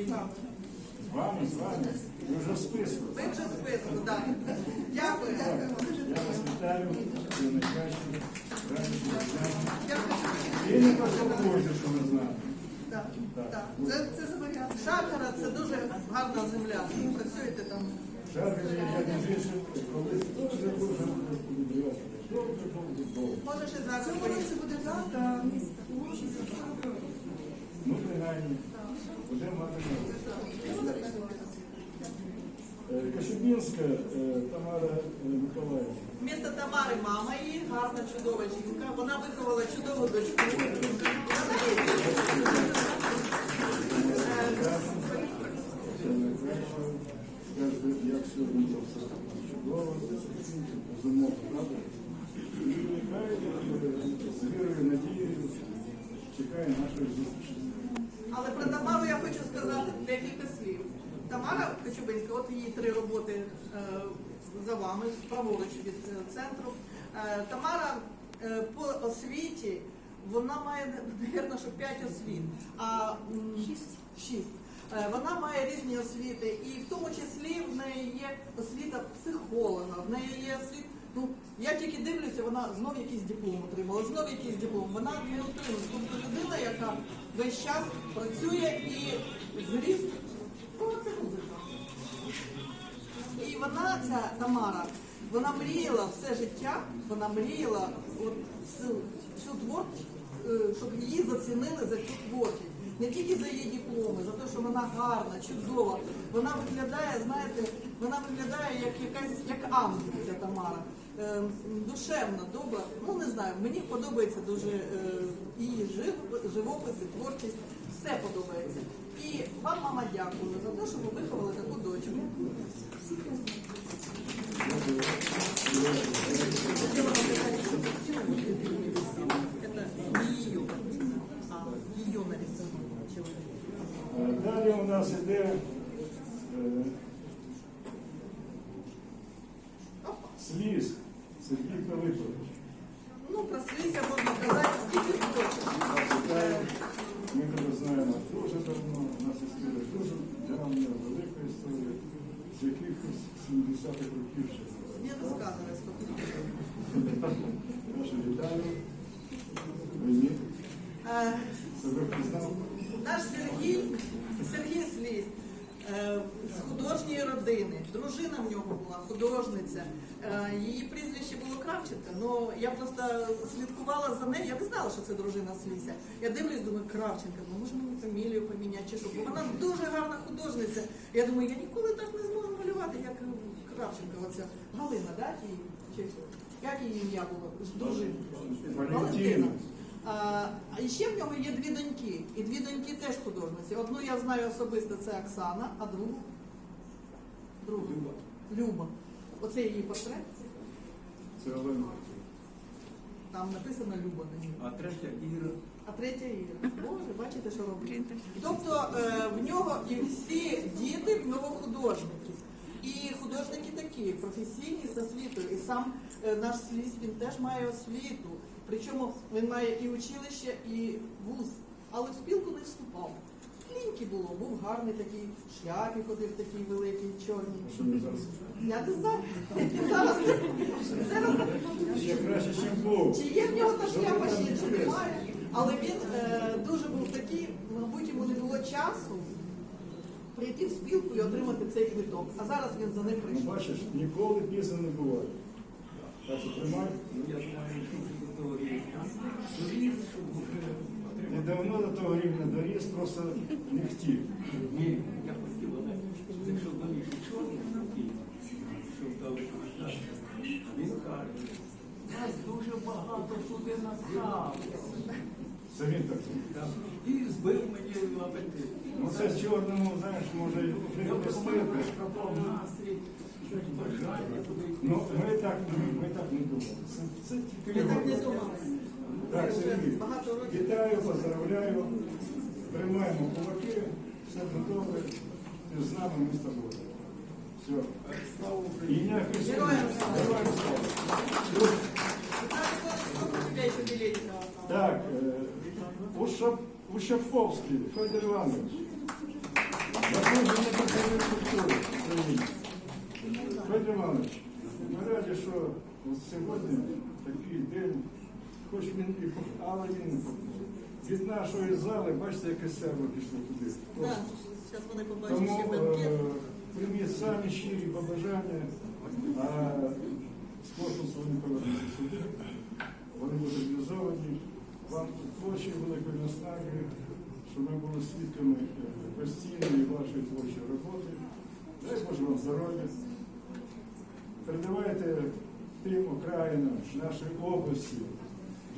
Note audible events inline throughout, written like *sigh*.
приїхали. З вами, з вами. Ви вже в списку. Ви вже в списку, так. Дякую. Я вас вітаю. Ви найкращі. Ви. І не пошокуйте, що ми знаємо. Так, Так. Це, це зобов'язано. Шахара це дуже гарна земля. Ви Працюєте там. Шаргалі, я не більше, колись дуже дуже довго. Може ще зараз. Році буде дата міста. Ну, принаймні, Е, Кашубінська е, Тамара е, Миколаївна. Місто Тамари мама її, гарна, чудова жінка. Вона виховала чудову дочку. Як сьогодні все чудово, правда? І нехай е, з вірою, надією чекає нашої зустрічі. Але про Тамару я хочу сказати декілька слів. Тамара Кочубинська, от її три роботи е, за вами, праворуч від е, центру. Е, Тамара по освіті, вона має, напевно, що 5 освіт, а м, шість. Е, Вона має різні освіти, і в тому числі в неї є освіта психолога, в неї є освіта. Ну, я тільки дивлюся, вона знов якийсь диплом отримала, знов якийсь диплом. Вона не отримала. Тобто людина, яка весь час працює і зріст. О, це музика. І вона, ця Тамара, вона мріяла все життя, вона мріяла от цю, цю творчість, е, щоб її зацінили за цю творчість. Не тільки за її дипломи, за те, що вона гарна, чудова. Вона виглядає, знаєте, вона виглядає як якась як ангел, ця Тамара. Е, душевна, добра. Ну не знаю, мені подобається дуже е, її жив- живопис, і творчість. Все подобається. І вам, мама, дякую за те, що ви виховали таку дочку. Это не ее, а ее нарисовала человек. Е, Далі у нас іде е, сліз Сергій Пилипович. Ну, про слизя можна казати, скільки хочеш. Ми тебе знаємо дуже давно, у нас історія дуже давня, велика історія, з якихось 70-х років ще. Не розказує, скільки. Наше вітаю. Мені Е, себе впізнав. Наш Сергій, Сергій Слізь, е, з художньої родини. Нього була художниця. Е, Її прізвище було Кравченка, але я просто слідкувала за нею. Я не знала, що це дружина Слізя. Я дивлюсь, думаю, Кравченка, ну може мені фамілію поміняти чи що. Бо вона дуже гарна художниця. Я думаю, я ніколи так не зможу малювати, як Кравченка. Оця Галина, так? Чи як її ім'я було? Дружина. Валентина. А, а ще в нього є дві доньки. І дві доньки теж художниці. Одну я знаю особисто, це Оксана, а другу другу Люба. Оце її портрет. Це Олена. Там написано Люба на ній. А третя Іра. А третя Іра. Боже, бачите, що робить. Тобто е, в нього і всі діти в нього художники. І художники такі, професійні з освітою. І сам е, наш слізь він теж має освіту. Причому він має і училище, і вуз. Але в спілку не вступав. Кліньки було, був гарний такий, в шляпі ходив такий великий, чорний. Що ми зараз? Я не знаю. Зараз, зараз Ще краще, ніж був. чи є в нього та шляпа ще чи немає? Але він е, дуже був такий, мабуть, йому не було часу прийти в спілку і отримати цей квиток. А зараз він за ним Ну, прийшов. бачиш, ніколи пісень не буває. Так що тримай. Ну, я думаю, що до вже отримати. Недавно до того рівня доріс, просто не хотів. Ні, я хотів, але якщо доріс чорний такий, щоб дали коментар. Він каже, нас дуже багато туди насрав. Це він так. Так. І збив мені апетит. Ну це з чорному, знаєш, може і Я не туди. Ну, ми так, ми, ми так не думали. Це, це тільки Ми так не думали. Так, Сергій, вітаю, поздравляю. Тримаємо кулаки, все добре. Ти з нами, ми з тобою. Все. Слава Україні! Героям слава. Так, е, Ушаповський Федір Іванович. Федір Іванович, ми раді, що сьогодні такий день, хоч він і але він від нашої зали, бачите, яке серво пішло туди. Так, зараз вони побачать ще банкет. е, прийміть самі щирі побажання, а з корпусу вони повернуться сюди, вони будуть реалізовані. Вам творчої великої наснаги, щоб ми були свідками е, постійної вашої творчої роботи. Дай Боже вам здоров'я. Передавайте тим окраїнам нашої області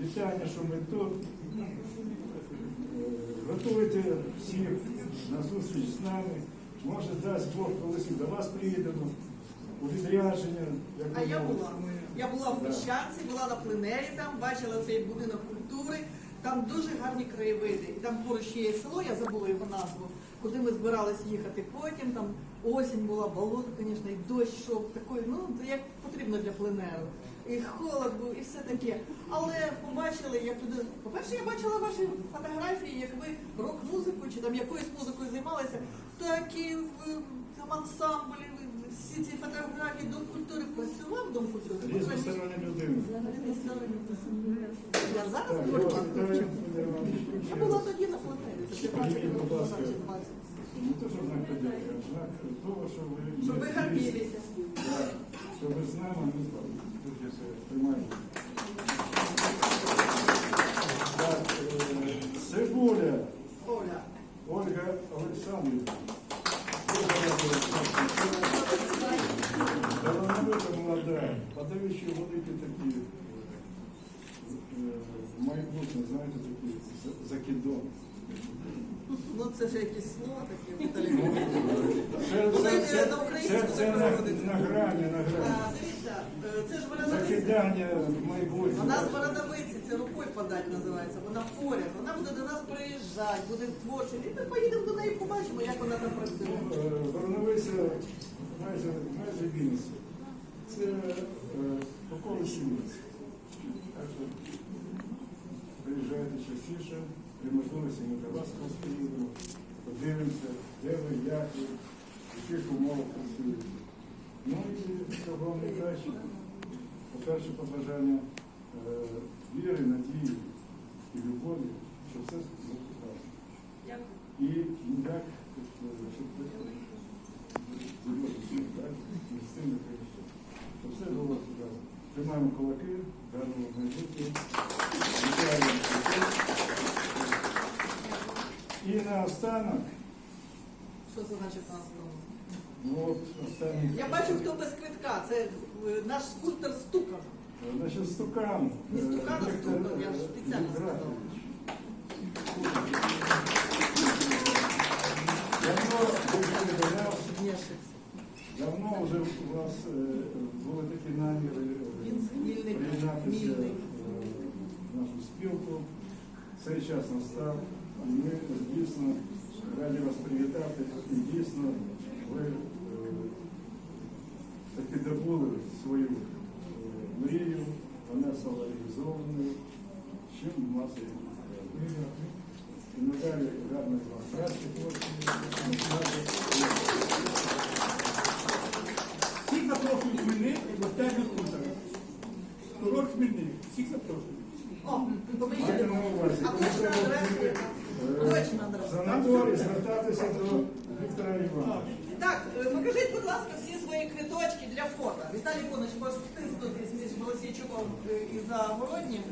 вітання, що ми тут. Е, Готуйте всіх на зустріч з нами. Може, дасть Бог, колись і до вас приїдемо у відрядження. як А я була. Я була в Да. Піщанці, була на пленері там, бачила цей будинок культури. Там дуже гарні краєвиди. І там поруч є село, я забула його назву, куди ми збиралися їхати потім. Там осінь була, болото, звісно, і дощ йшов такий, ну як потрібно для пленеру. І холод був, і все таке. Але побачили, як туди. По-перше, я бачила ваші фотографії, як ви рок-музику чи там якоюсь музикою займалися. Такі ви там ансамблі, всі ці фотографії Дом культури працював Дом культури. Я зараз Іванович, Я була тоді на планеті, це 15 років ласка. назад чи 20. Не то, щоб знак подяки, а знак того, що ви... Щоб ви гордилися. Так, щоб ви з нами, ми з вами. Дуже це приймаємо. Так, е, Цибуля Оля, Ольга Олександрівна. Дуже рада бачити. Талановита молода, подаючи великі такі е, майбутнє, знаєте, такі за- закидон. ну це ж якісь слова такі. Віталій Ну, Володимирович. Це, Коли це, ви це, на це, українську це на, переходите. на грані, на грані. А, Дивіться, е, це ж Бородавиця. Закидання майбутнього. Вона з Бородавиці, це рукою називається. Вона поряд. Вона буде до нас приїжджати, буде творчою. І ми поїдемо до неї, побачимо, як вона там працює. Вороновиця майже, майже Вінниця. Це е, околиці Вінниці. Так що приїжджайте частіше, при можливості ми до вас приїдемо, подивимося, де ви, як ви, в яких умовах працюєте. Ну і всього вам найкраще. По-перше, побажання е, віри, надії і любові, що все. Дякую. І ніяк, щоб місцини, щоб все було сюди. Тримаємо кулаки, гарного майбутнє. Вітаємо. І наостанок, Що це значить нас? ну от останній, Я бачу, хто без квитка. Це е, наш скульптор Стукан. значить, стукан. Не е, стукан, а Віктор, стукан, я ж е, спеціально сказала. Євграфович. Давно ви передавав, Внешився. Давно вже у вас е, були такі наміри е, Він вільний, приєднатися вільний. е, в нашу спілку. Цей час настав. І ми дійсно раді вас привітати. І дійсно ви е, таки добули свою е, Мрію, вона стала реалізованою. Чим і вітаю. І надалі гарної вам праці. Всіх запрошують Хмельник і гостей скутера. Курорт Хмельник. Всіх запрошують. О, на увазі, яка? Е. Санаторій звертатися до Віктора Івановича. Так, е, покажіть, будь ласка, всі свої квиточки для фото. Віталій Іванович, може ти між Голосійчуком е, і Загороднім.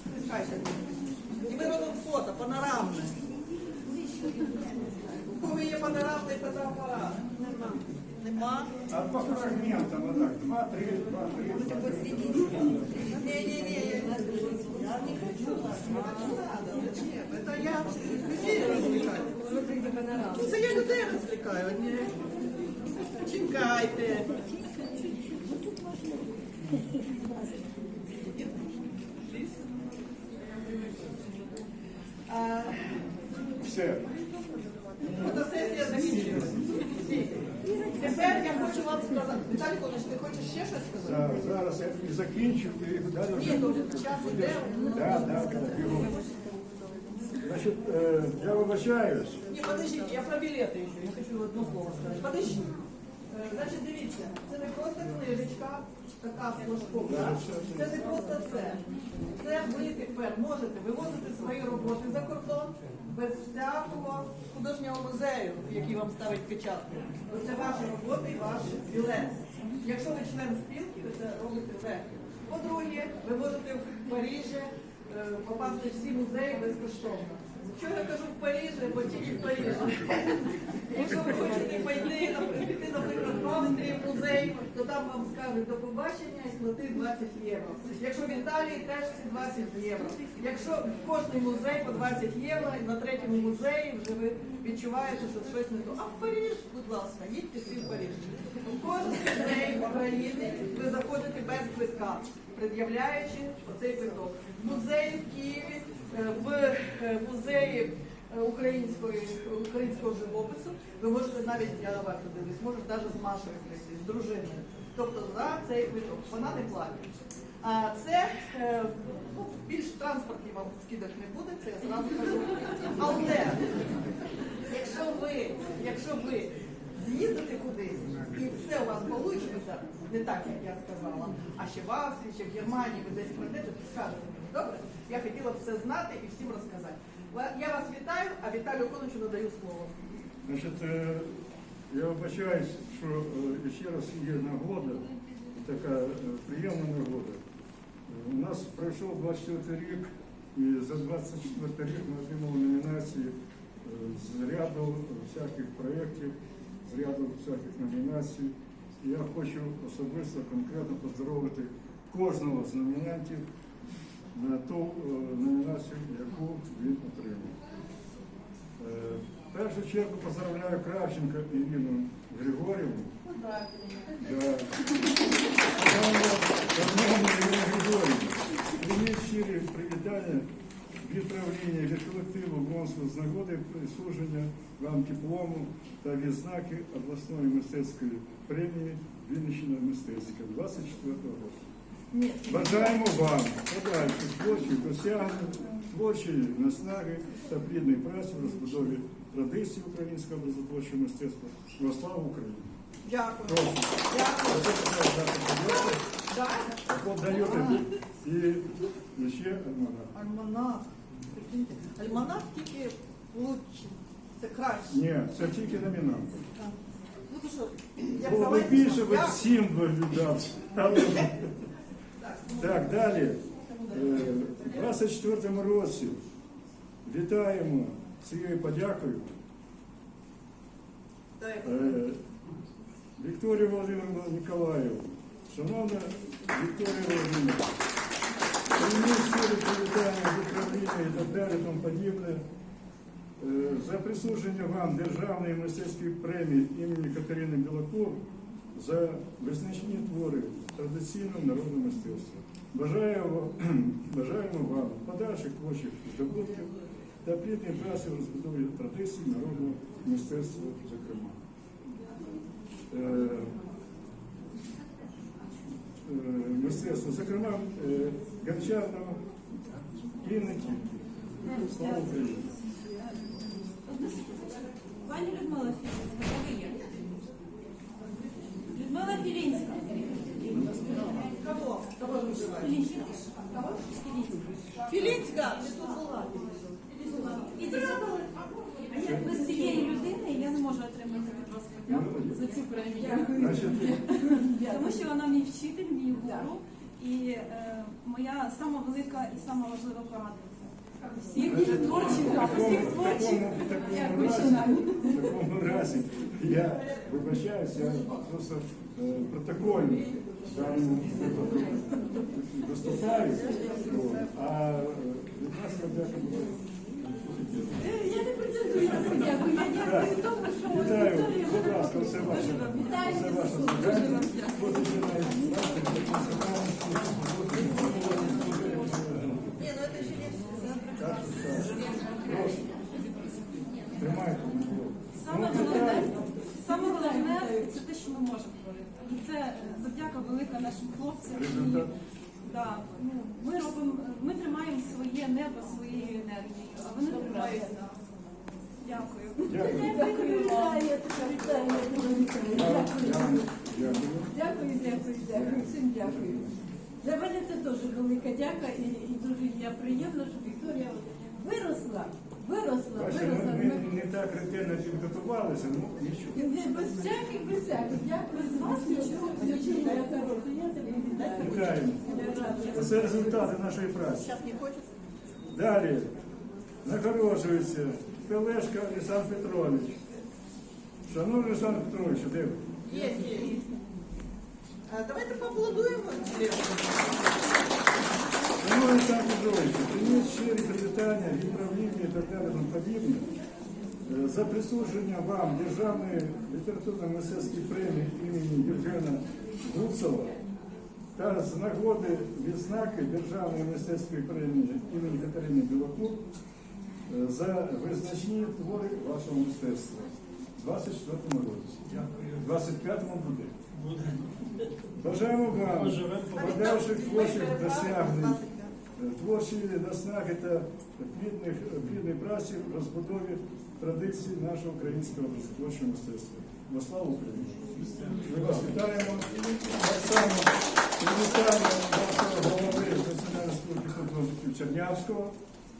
Стискайся. І ми робимо фото панорамне. У кого є панорамний фотоапарат? Нема. Нема? А по фрагментам, вот так, два, три, два, три, два, три. Не-не-не, я не хочу. Не надо, зачем? Это я людей развлекаю. Це я людей розвлікаю. Чекайте. А, Все. Фотосесія закінчилася. Всі. Тепер я хочу вам сказати. Віталій Іванович, ти хочеш ще щось сказати? Зараз, зараз я і закінчу, і далі Ні, вже. то час іде. Да, да, да, бігом. Значить, е, я вибачаюсь. Не, подождите, я про билеты еще, я хочу одно слово сказать. Подожди. Значить, дивіться, це не просто книжечка, така флажкова, це не просто це. Це ви тепер можете вивозити свої роботи за кордон без всякого художнього музею, який вам ставить печатку. Бо Це ваші роботи і ваш білет. Якщо ви член спілки, ви це робите легко. По-друге, ви можете в Парижі е, попасти в всі музеї безкоштовно. Чого я кажу в Парижі, бо тільки в Парижі. Якщо ви хочете пойти, піти, наприклад, в Австрії в музей, то там вам скажуть до побачення і сплати 20 євро. Якщо в Італії теж ці 20 євро. Якщо в кожний музей по 20 євро, і на третьому музеї вже ви відчуваєте, що щось не то. А в Париж, будь ласка, їдьте всі в Париж. В кожен музей України ви заходите без квитка, пред'являючи оцей квиток. В музеї в Києві, е, в е, музеї е, української, українського живопису, ви можете навіть, я на вас дивлюсь, можете навіть з Машою прийти, з дружиною. Тобто за цей квиток. Вона не платить. А це ну, більш транспортні вам скидок не буде, це я зразу кажу. Але якщо ви, якщо ви з'їздите кудись і все у вас вийде, не так, як я сказала, а ще в Австрії, чи в Германії ви десь прийдете, то скажете мені, добре? Я хотіла б все знати і всім розказати. Я вас вітаю, а Віталію Коновичу надаю слово. Значить, е, я вибачаюсь, що е, ще раз є нагода, така е, приємна нагода. У нас пройшов 24 рік, і за 24 рік ми отримали номінації з ряду всяких проєктів, з ряду всяких номінацій. Я хочу особисто конкретно поздоровити кожного з номінантів на ту е, номінацію, яку він отримав. Е, В першу чергу поздравляю Кравченко Ірину Григорівну. Да. Шановна Ірина Григорівна, прийміть щирі привітання від правління, від Бронського з нагоди присудження вам диплому та відзнаки обласної мистецької премії Вінниччина мистецька 24 року. Бажаємо вам подальших творчих досягнень, творчої наснаги та плідної праці в розбудові традицій українського образотворчого мистецтва. Во славу Україні! дякую. Прошу. Дякую. Оце така дата подяки. Да? От даєте і ще одна. Альманах. Альманах тільки лучше. Це краще. Ні, це тільки номінант. Ну то що, я Було б більше, я- би всім би віддав. Але- Так, Так, далі. Е, У 24 році вітаємо цією подякою дай. Е, Вікторія Володимирівна Ніколаєва. Шановна Вікторія Володимирівна, Е, За присудження вам Державної мистецької премії імені Катерини Білокур за визначні твори традиційного народного мистецтва. *clears throat* Бажаємо вам подальших творчих здобутків та плідної праці в розбудові традицій народного мистецтва, зокрема. Е, е, Мистецтво, зокрема, е, гончарного і не тільки. Слава Україні! Пані Людмила Філінська, де ви є? Людмила Філінська. Кого? Кого ви називаєте? Філінська. Кого? Філінська. Філінська, ти тут була. Ідіть сюди. Без цієї людини я не можу отримати від вас подяку за цю премію. Значить, Тому що вона мій вчитель, мій Гуру і е, моя сама велика і сама важлива порадниця. Всіх творчих, всіх творчих. в такому Дякую, разі, в такому разі. Я вибачаюся, я просто е, протокольно в даному випадку виступаю, а е, від нас подяка Я не претендую на я дякую. Тому, все ваше, все ваше завдання. починається Ні, ну це так. Прошу. Тримайте. Саме головне, саме головне це те, що ми можемо творити. І це е, завдяка велика нашим хлопцям. Результат. Да, ну, ми робимо, ми тримаємо своє небо своєю енергією, а вони тримають нас. Дякую. Дякую. Дякую, дякую. Всім дякую. Для мене це теж велика дяка і, і дуже я приємно, що Вікторія виросла, виросла, виросла. ми, не так ретельно підготувалися, ну нічого. Ні, Без всяких, без всяких. Дякую з вас нічого. Я хороша, я тебе вітаю. Це результати нашої праці. Зараз не хочеться. Далі нагороджується Пелешка Олександр Петрович. Шановний Олександр Петрович, де ви? Є, є. Давайте поаплодуємо. Шановний Олександр Петрович, прийміть щирі привітання від правління і так далі тому подібне. Е, За присудження вам Державної літературно-мистецької премії імені Євгена Гуцова та з нагоди відзнаки Державної мистецької премії імені Катерини Білокур за визначні твори вашого мистецтва у 24 році. Дякую. 25-му буде. Буде. Бажаємо вам подальших творчих досягнень, 25. творчої наснаги та плідних, плідної праці в розбудові традицій нашого українського творчого мистецтва. Во славу Україні! Ми вас вітаємо. Так само привітання нашого голови Національної спілки художників Чернявського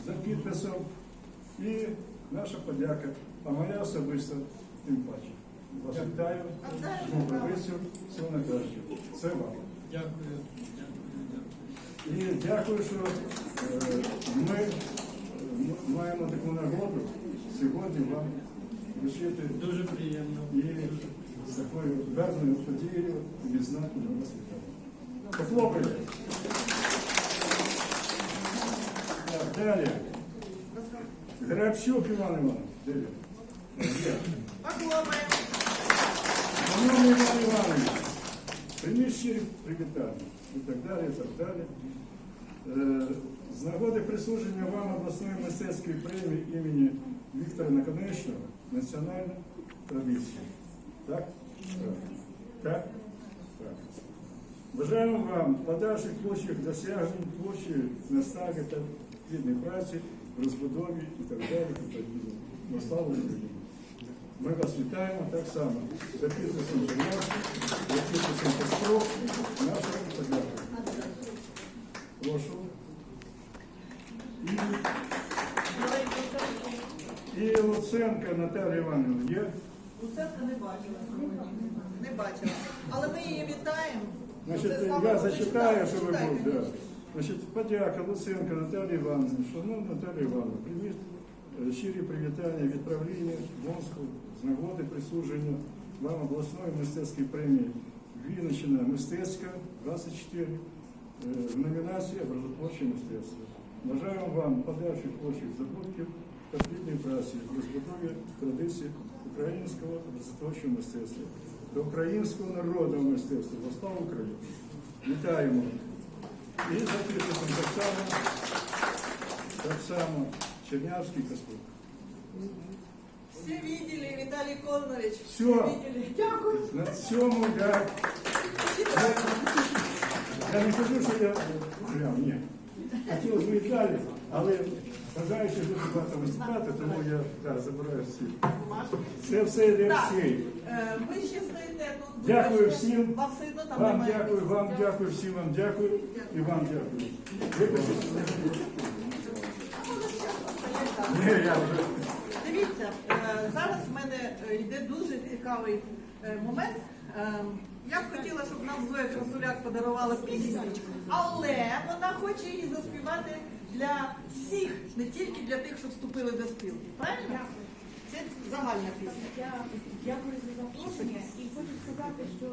за підписом і наша подяка, а моя особисто тим паче. Вас вітаю. Провицю, всього найкращого. Це вам. Дякую. Дякую. І дякую, що е, ми е, маємо таку нагоду сьогодні вам вручити Дуже приємно. і з такою гарною подією відзнаку на вас вітаю. Похлопайте. Так, далі. Грабчук Іван Іванович. Є. Похлопаємо. Шановний Іван Іванович, привітання і так далі, і так далі. Е, З нагоди присудження вам обласної мистецької премії імені Віктора Наконечного національна традиція. Так? Так? Так. Бажаємо вам подальших творчих досягнень, творчої настави та плідної праці, розбудові і так далі. І так далі. На славу Україні! Ми вас вітаємо так само за підписом Чернявського, за підписом Песков, нашого подяка. Прошу. І, і Луценка Наталія Іванівна є. Луценка не бачила сьогодні. Не бачила. Але ми її вітаємо. Значить, я зачитаю, що ви Читайте. Значить, подяка Луценка Наталії Івановні. Шановна Наталія Івановна, прийміть е, щирі привітання від правління Бонського з нагоди присудження вам обласної мистецької премії Вінниччина мистецька 24 е, в номінації образотворче мистецтво. Бажаю вам подальших творчих здобутків та плідної праці в розбудові традицій українського образотворчого мистецтва та українського народного мистецтва. Во славу Україні! Вітаємо! І за так само, так само Чернявський Каспрук. Всі видели, Віталій Коннович. Все. видели. Дякую. На цьому я, я не кажу, що я прям ні. Хотілося б і далі, але бажаючи дуже багато виступати, тому я так, забираю всі. Це все йде Так, всі. е, ви ще стоїте тут. Дякую всім. Вам все одно там Вам немає дякую, місця. вам дякую, всім вам дякую і вам дякую. Вибачте. Я вже. Дивіться, е, зараз в мене е, йде дуже цікавий е, момент. Е, Я б хотіла, щоб нам Зоя Красуляк подарувала пісню, але вона хоче її заспівати для всіх, не тільки для тих, що вступили до спілки. Правильно? Це загальна пісня. Я дякую за запрошення і хочу сказати, що